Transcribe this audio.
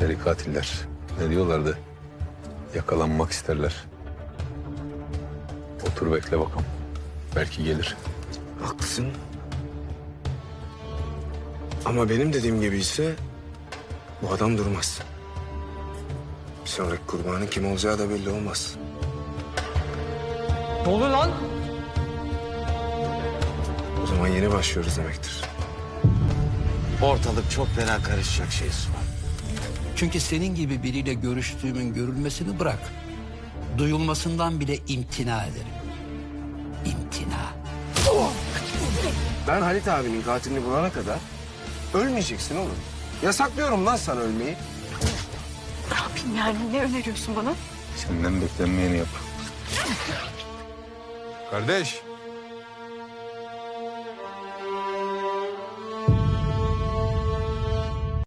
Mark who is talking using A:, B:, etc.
A: Seri katiller. Ne diyorlardı? Yakalanmak isterler. Otur bekle bakalım. Belki gelir.
B: Haklısın. Ama benim dediğim gibi ise bu adam durmaz. Bir sonraki kurbanın kim olacağı da belli olmaz.
C: Ne oluyor lan?
B: O zaman yeni başlıyoruz demektir.
D: Ortalık çok fena karışacak şey var.
E: Çünkü senin gibi biriyle görüştüğümün görülmesini bırak. Duyulmasından bile imtina ederim. İmtina.
B: Ben Halit abinin katilini bulana kadar ölmeyeceksin oğlum. Yasaklıyorum lan sana ölmeyi.
F: Ne yapayım yani? Ne öneriyorsun bana?
A: Senden beklenmeyeni yap. Kardeş.